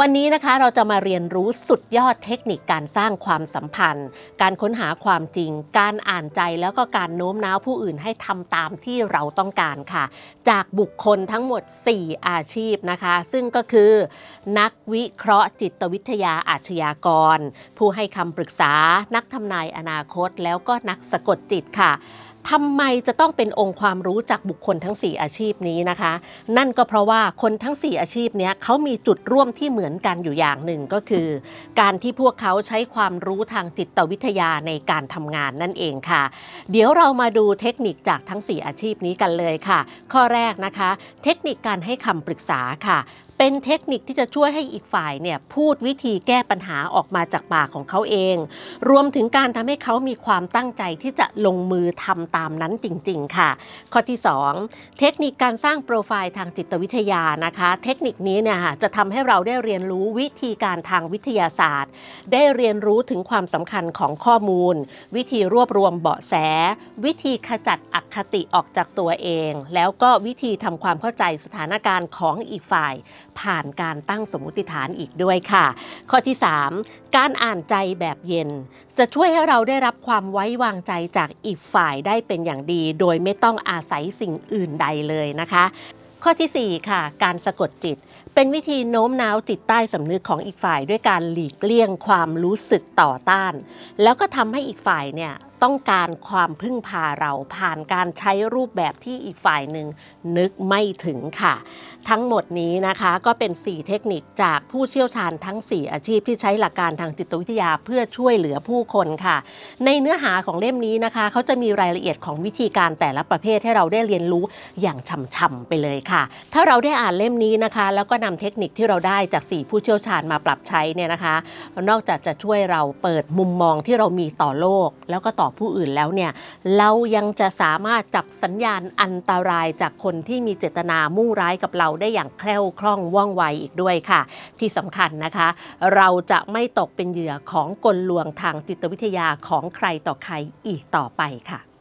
วันนี้นะคะเราจะมาเรียนรู้สุดยอดเทคนิคการสร้างความสัมพันธ์ การค้นหาความจริง การอ่านใจแล้วก็การโน้มน้าวผู้อื่นให้ทำตามที่เราต้องการค่ะ จากบุคคลทั้งหมด 4 อาชีพนะคะ ซึ่งก็คือ นักวิเคราะห์จิตวิทยาอาชญากร ผู้ให้คำปรึกษา นักทำนายอนาคต แล้วก็นักสะกดจิตค่ะ ทำไมจะต้องเป็นองค์ความรู้จากบุคคลทั้ง 4 อาชีพนี้นะคะ นั่นก็เพราะว่าคนทั้ง 4 อาชีพเนี้ยเขามีจุดร่วมที่เหมือนกันอยู่อย่างหนึ่งก็คือ การที่พวกเขาใช้ความรู้ทางจิตวิทยาในการทำงานนั่นเองค่ะ เดี๋ยวเรามาดูเทคนิคจากทั้ง 4 อาชีพนี้กันเลยค่ะ ข้อแรกนะคะ เทคนิคการให้คำปรึกษาค่ะเป็นเทคนิคที่จะช่วยให้อีกฝ่ายเนี่ยพูดวิธีแก้ปัญหาออกมาจากปากของเขาเอง รวมถึงการทำให้เขามีความตั้งใจที่จะลงมือทำตามนั้นจริง ๆ ค่ะ ข้อที่ 2 เทคนิคการสร้างโปรไฟล์ทางจิตวิทยานะคะ เทคนิคนี้เนี่ยค่ะจะทำให้เราได้เรียนรู้วิธีการทางวิทยาศาสตร์ ได้เรียนรู้ถึงความสำคัญของข้อมูล วิธีรวบรวมเบาะแส วิธีขจัดอคติออกจากตัวเอง แล้วก็วิธีทำความเข้าใจสถานการณ์ของอีกฝ่ายผ่านการตั้งสมมติฐานอีกด้วยค่ะ ข้อที่ 3 การอ่านใจแบบเย็น จะช่วยให้เราได้รับความไว้วางใจจากอีกฝ่ายได้เป็นอย่างดี โดยไม่ต้องอาศัยสิ่งอื่นใดเลยนะคะ ข้อทีสี่4 ค่ะ การสะกดจิตเป็นวิธีโน้มน้าวจิตใต้สำนึกของอีกฝ่ายด้วยการหลีกเลี่ยงความรู้สึกต่อต้าน แล้วก็ทำให้อีกฝ่ายเนี่ย ต้องการความพึ่งพาเราผ่านการใช้รูปแบบที่อีกฝ่ายหนึ่งนึกไม่ถึงค่ะ ทั้งหมดนี้นะคะก็เป็น 4 เทคนิคจากผู้เชี่ยวชาญทั้ง 4 อาชีพที่ใช้หลักการทางจิตวิทยาเพื่อช่วยเหลือผู้คนค่ะ ในเนื้อหาของเล่มนี้นะคะเขาจะมีรายละเอียดของวิธีการแต่ละประเภทให้เราได้เรียนรู้อย่างช่ำๆไปเลยค่ะ ถ้าเราได้อ่านเล่มนี้นะคะ แล้วก็นำเทคนิคที่เราได้จาก 4 ผู้เชี่ยวชาญมาปรับใช้เนี่ยนะคะ นอกจากจะช่วยเราเปิดมุมมองที่เรามีต่อโลก แล้วก็ต่อผู้อื่นแล้วเนี่ยเรายังจะสามารถจับสัญญาณอันตรายจากคนที่มีเจตนามุ่งร้ายกับเราได้อย่างแคล่วคล่องว่องไวอีกด้วยค่ะ ที่สำคัญนะคะ เราจะไม่ตกเป็นเหยื่อของกลลวงทางจิตวิทยาของใครต่อใครอีกต่อไปค่ะ